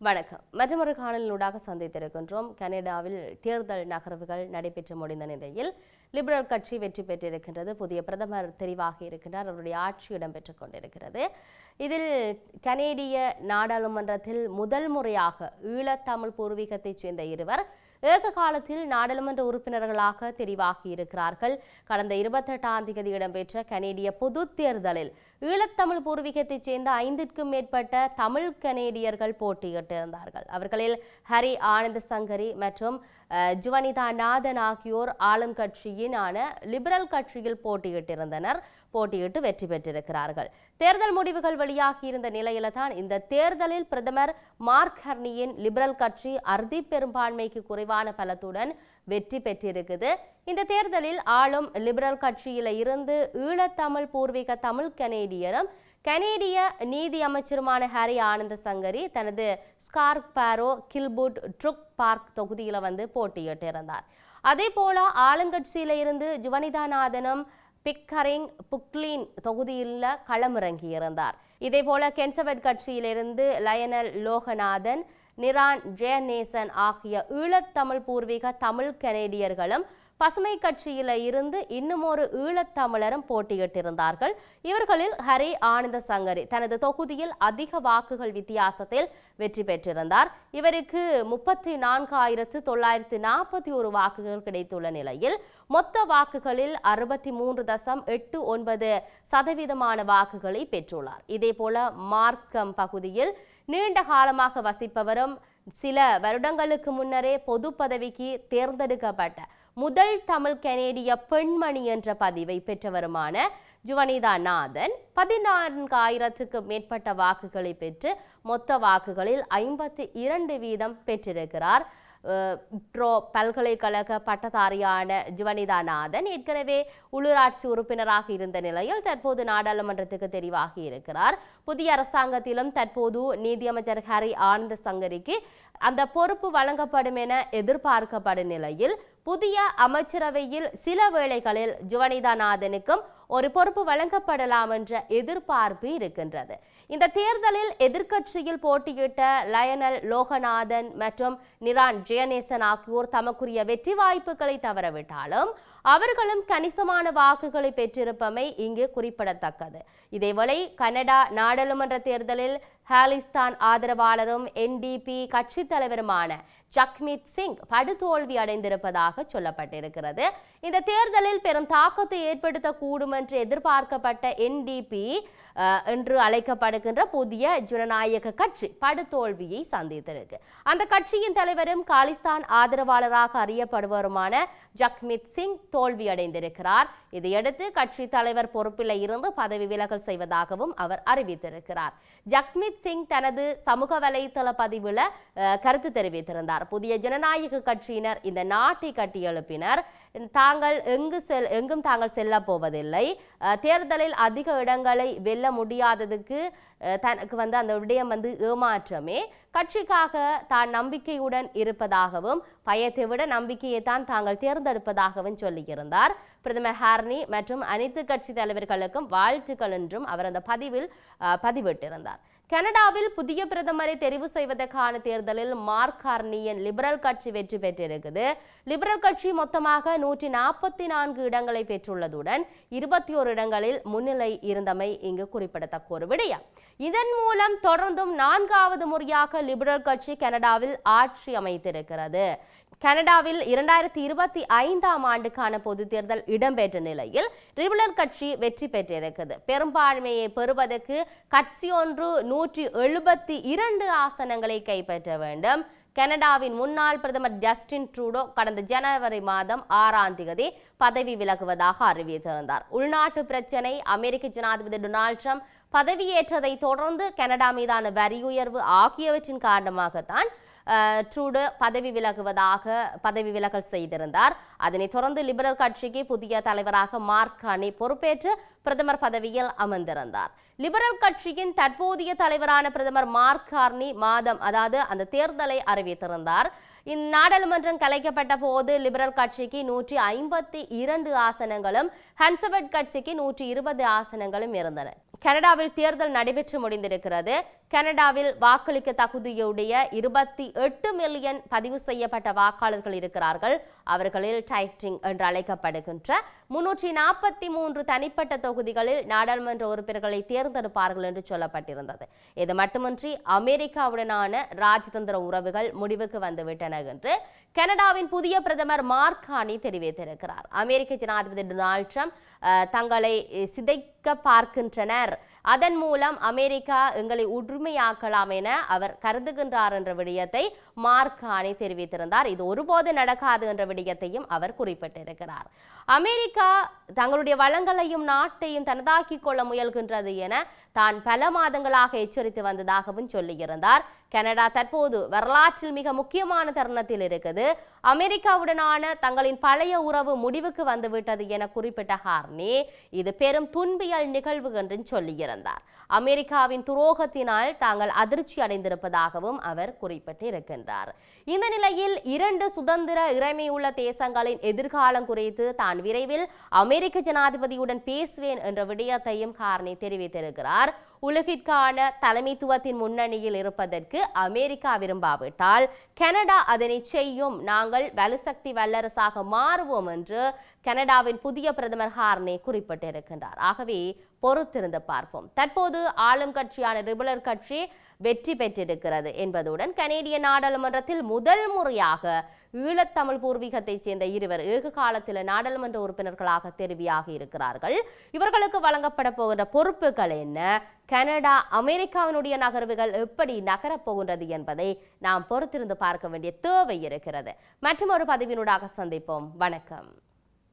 வணக்கம். மற்றொரு காணொலியூடாக சந்தித்திருக்கின்றோம். கனடாவில் தேர்தல் நகர்வுகள் நடைபெற்று முடிந்த நிலையில் லிபரல் கட்சி வெற்றி பெற்றிருக்கின்றது. புதிய பிரதமர் தெரிவாகி இருக்கின்றார். அவருடைய ஆட்சி இடம்பெற்றுக் கொண்டிருக்கிறது. இதில் கனேடிய நாடாளுமன்றத்தில் முதல் முறையாக ஈழத்தமிழ் பூர்வீகத்தைச் சேர்ந்த இருவர் ஏக காலத்தில் நாடாளுமன்ற உறுப்பினர்களாக தெரிவாகி இருக்கிறார்கள். கடந்த இருபத்தெட்டாம் தேதி இடம்பெற்ற கனேடிய பொது தேர்தலில் ஈழத்தமிழ் பூர்வீகத்தைச் சேர்ந்த ஐந்திற்கும் மேற்பட்ட தமிழ் கனேடியர்கள் போட்டியிட்டிருந்தார்கள். அவர்களில் ஹரி ஆனந்த சங்கரி மற்றும் ஜுவனிதா நாதன் ஆகியோர் ஆளும் கட்சியினான லிபரல் கட்சியில் போட்டியிட்டிருந்தனர். போட்டியிட்டு வெற்றி பெற்றிருக்கிறார்கள். தேர்தல் முடிவுகள் வெளியாகியிருந்த நிலையில தான் இந்த தேர்தலில் பிரதமர் மார்க் ஹர்னியின் லிபரல் கட்சி அறுதி பெரும்பான்மைக்கு குறைவான பலத்துடன் வெற்றி பெற்றிருக்குது. இந்த தேர்தலில் ஆளும் லிபரல் கட்சியில இருந்து ஈழத்தமிழ் பூர்வீக தமிழ் கனேடியரும் கனேடிய நீதி அமைச்சருமான ஹாரி ஆனந்த சங்கரி தனது ஸ்கார்க் பாரோ கில்புட் ட்ருக் பார்க் தொகுதியில் வந்து போட்டியிட்டிருந்தார் அதே போல ஆளுங்கட்சியில இருந்து ஜுவனிதாநாதனும் பிக்கரிங் புக்லின் தொகுதியில் களமிறங்கியிருந்தார். இதேபோல கென்சவெட் கட்சியிலிருந்து லயனல் லோகநாதன் நிரான் ஜெயநேசன் ஆகிய ஈழத்தமிழ் பூர்வீக தமிழ் கனேடியர்களும் பசுமை கட்சியில இருந்து இன்னும் ஒரு ஈழத்தமிழரும் போட்டியிட்டிருந்தார்கள். இவர்களில் ஹரி ஆனந்த சங்கரி தனது தொகுதியில் அதிக வாக்குகள் வித்தியாசத்தில் வெற்றி பெற்றிருந்தார். இவருக்கு முப்பத்தி நான்காயிரத்து தொள்ளாயிரத்து நாற்பத்தி ஒரு வாக்குகள் கிடைத்துள்ள நிலையில் மொத்த வாக்குகளில் அறுபத்தி மூன்று தசம் எட்டு ஒன்பது சதவீதமான வாக்குகளை பெற்றுள்ளார். இதேபோல மார்க்கம் பகுதியில் நீண்ட காலமாக வசிப்பவரும் சில வருடங்களுக்கு முன்னரே பொது பதவிக்கு தேர்ந்தெடுக்கப்பட்ட முதல் தமிழ் கனேடிய பெண்மணி என்ற பதிவை பெற்றவருமான ஜுவனிதா நாதன் பதினான்காயிரத்துக்கு மேற்பட்ட வாக்குகளை பெற்று மொத்த வாக்குகளில் ஐம்பத்தி இரண்டு வீதம் பெற்றிருக்கிறார். ட்ரோ பல்கலைக்கழக பட்டதாரியான ஜுவனிதா நாதன் ஏற்கனவே உள்ளூராட்சி உறுப்பினராக இருந்த நிலையில் தற்போது நாடாளுமன்றத்துக்கு தெரிவாகி இருக்கிறார். புதிய அரசாங்கத்திலும் தற்போது நீதியமைச்சர் ஹரி ஆனந்த சங்கரிக்கு அந்த பொறுப்பு வழங்கப்படும் என எதிர்பார்க்கப்படும் நிலையில் புதிய அமைச்சரவையில் சில வேளைகளில் ஜுவனிதாநாதனுக்கும் ஒரு பொறுப்பு வழங்கப்படலாம் என்ற எதிர்பார்ப்பு இருக்கின்றது. இந்த தேர்தலில் எதிர்க்கட்சியில் போட்டியிட்ட லயனல் லோகநாதன் மற்றும் நிரான் ஜெயநேசன் ஆகியோர் தமக்குரிய வெற்றி வாய்ப்புகளை தவறவிட்டாலும் அவர்களும் கணிசமான வாக்குகளை பெற்றிருப்பமை இங்கு குறிப்பிடத்தக்கது. இதேவேளை கனடா நாடாளுமன்ற தேர்தலில் ஹாலிஸ்தான் ஆதரவாளரும் என்டிபி கட்சித் தலைவருமான ஜக்மீத் சிங் படுதோல்வி அடைந்திருப்பதாக சொல்லப்பட்டிருக்கிறது. இந்த தேர்தலில் பெரும் தாக்கத்தை ஏற்படுத்தக்கூடும் என்று எதிர்பார்க்கப்பட்ட என்டிபி என்று அழைக்கப்படுகின்ற புதிய ஜனநாயக கட்சி படுதோல்வியை சந்தித்திருக்கு. அந்த கட்சியின் தலைவரும் காலிஸ்தான் ஆதரவாளராக அறியப்படுவருமான ஜக்மித் சிங் தோல்வியடைந்திருக்கிறார் இதையடுத்து கட்சி தலைவர் பொறுப்பில் இருந்து பதவி விலகல் செய்வதாகவும் அவர் அறிவித்திருக்கிறார். ஜக்மித் சிங் தனது சமூக வலைத்தள பதிவில் கருத்து தெரிவித்திருந்தார். புதிய ஜனநாயக கட்சியினர் இந்த நாட்டை கட்டியெழுப்பினர் தாங்கள் எங்கு செல் எங்கும் தாங்கள் செல்ல போவதில்லை. தேர்தலில் அதிக இடங்களை வெல்ல முடியாததுக்கு தனக்கு வந்து அந்த விடயம் வந்து ஏமாற்றமே. கட்சிக்காக தான் நம்பிக்கையுடன் இருப்பதாகவும் பயத்தை விட நம்பிக்கையை தான் தாங்கள் தேர்ந்தெடுப்பதாகவும் சொல்லியிருந்தார். பிரதமர் ஹார்னி மற்றும் அனைத்து கட்சி தலைவர்களுக்கும் வாழ்த்துக்கள் என்றும் அவர் அந்த பதிவில் அஹ், பதிவிட்டிருந்தார். கனடாவில் புதிய பிரதமரை தெரிவு செய்வதற்கான தேர்தலில் மார்க் கார்னியின் லிபரல் கட்சி வெற்றி பெற்றிருக்குது. லிபரல் கட்சி மொத்தமாக நூற்றி நாற்பத்தி நான்கு இடங்களை பெற்றுள்ளதுடன் இருபத்தி ஒரு இடங்களில் முன்னிலை இருந்தமை இங்கு குறிப்பிடத்தக்க ஒரு விடயம். இதன் மூலம் தொடர்ந்தும் நான்காவது முறையாக லிபரல் கட்சி கனடாவில் ஆட்சி அமைத்திருக்கிறது. கனடாவில் இரண்டாயிரத்தி இருபத்தி ஐந்தாம் ஆண்டுக்கான பொது தேர்தல் இடம்பெற்ற நிலையில் ரிபுலர் கட்சி வெற்றி பெற்றிருக்கிறது பெரும்பான்மையை பெறுவதற்கு கட்சி ஒன்று நூற்றி எழுபத்தி இரண்டு ஆசனங்களை கைப்பற்ற வேண்டும். கனடாவின் முன்னாள் பிரதமர் ஜஸ்டின் ட்ரூடோ கடந்த ஜனவரி மாதம் ஆறாம் தேதி பதவி விலகுவதாக அறிவித்திருந்தார். உள்நாட்டு பிரச்சினை அமெரிக்க ஜனாதிபதி டொனால்ட் ட்ரம்ப் பதவியேற்றதை தொடர்ந்து கனடா மீதான வரி உயர்வு ஆகியவற்றின் காரணமாகத்தான் ட்ரூடு பதவி விலகுவதாக பதவி விலகல் செய்திருந்தார். அதனைத் தொடர்ந்து லிபரல் கட்சிக்கு புதிய தலைவராக மார்க் கானி பொறுப்பேற்று பிரதமர் பதவியில் அமர்ந்திருந்தார். லிபரல் கட்சியின் தற்போதைய தலைவரான பிரதமர் மார்க் கார்னி மாதம் அதாவது அந்த தேர்தலை அறிவித்திருந்தார். இந்நாடாளுமன்றம் கலைக்கப்பட்ட போது லிபரல் கட்சிக்கு நூற்றி ஐம்பத்தி இரண்டு ஆசனங்களும் ஹன்சவர்ட் கட்சிக்கு நூற்றி இருபது ஆசனங்களும் இருந்தன. கனடாவில் தேர்தல் நடைபெற்று முடிந்திருக்கிறது. கனடாவில் வாக்களிக்க தகுதியுடைய இருபத்தி எட்டு மில்லியன் பதிவு செய்யப்பட்ட வாக்காளர்கள் இருக்கிறார்கள். அவர்களில் டைட்டிங் என்று அழைக்கப்படுகின்ற முன்னூற்றி நாற்பத்தி மூன்று தனிப்பட்ட தொகுதிகளில் நாடாளுமன்ற உறுப்பினர்களை தேர்ந்தெடுப்பார்கள் என்று சொல்லப்பட்டிருந்தது. இது மட்டுமின்றி அமெரிக்காவுடனான ராஜதந்திர உறவுகள் முடிவுக்கு வந்துவிட்டன என்று கனடாவின் புதிய பிரதமர் மார்கானி தெரிவித்திருக்கிறார். அமெரிக்க ஜனாதிபதி டொனால்ட் ட்ரம்ப் தங்களை சிதைக்க பார்க்கின்றனர். அதன் மூலம் அமெரிக்கா எங்களை உரிமையாக்கலாம் என அவர் கருதுகின்றார் என்ற விடயத்தை மார்கானி தெரிவித்திருந்தார். இது ஒருபோது நடக்காது என்ற விடயத்தையும் அவர் குறிப்பிட்டிருக்கிறார். அமெரிக்கா தங்களுடைய வளங்களையும் நாட்டையும் தனதாக்கிக் கொள்ள முயல்கின்றது என தான் பல மாதங்களாக எச்சரித்து வந்ததாகவும் சொல்லியிருந்தார். கனடா தற்போது வரலாற்றில் மிக முக்கியமான தருணத்தில் இருக்குது. அமெரிக்காவுடனான தங்களின் பழைய உறவு முடிவுக்கு வந்துவிட்டது என குறிப்பிட்ட ஹார்னி இது பெரும் துன்பியல் நிகழ்வு என்றும் சொல்லியிருந்தார். அமெரிக்காவின் துரோகத்தினால் தாங்கள் அதிர்ச்சி அடைந்திருப்பதாகவும் அவர் குறிப்பிட்டிருக்கின்றார். இந்த நிலையில் இரண்டு சுதந்திர இறைமையுள்ள தேசங்களின் எதிர்காலம் குறித்து தான் விரைவில் அமெரிக்க ஜனாதிபதியுடன் பேசுவேன் என்ற விடயத்தையும் ஹார்னி தெரிவித்திருக்கிறார். உலகிற்கான தலைமைத்துவத்தின் முன்னணியில் இருப்பதற்கு அமெரிக்கா விரும்பாவிட்டால் கனடா அதனை செய்யும். நாங்கள் வலுசக்தி வல்லரசாக மாறுவோம் என்று கனடாவின் புதிய பிரதமர் ஹார்னே குறிப்பிட்டிருக்கின்றார். ஆகவே பொறுத்திருந்து பார்ப்போம். தற்போது ஆளும் கட்சியான ரிபலர் கட்சி வெற்றி பெற்றிருக்கிறது என்பதுடன் கனேடிய நாடாளுமன்றத்தில் முதல் முறையாக ஈழத்தமிழ் பூர்வீகத்தைச் சேர்ந்த இருவர் ஏக காலத்தில் நாடாளுமன்ற உறுப்பினர்களாக தெரிவியாகி இருக்கிறார்கள். இவர்களுக்கு வழங்கப்பட போகின்ற பொறுப்புகள் என்ன? கனடா அமெரிக்காவினுடைய நகர்வுகள் எப்படி நகரப் போகின்றது என்பதை நாம் பொறுத்திருந்து பார்க்க வேண்டிய தேவை இருக்கிறது. மற்றும் ஒரு பதிவினூடாக சந்திப்போம். வணக்கம்.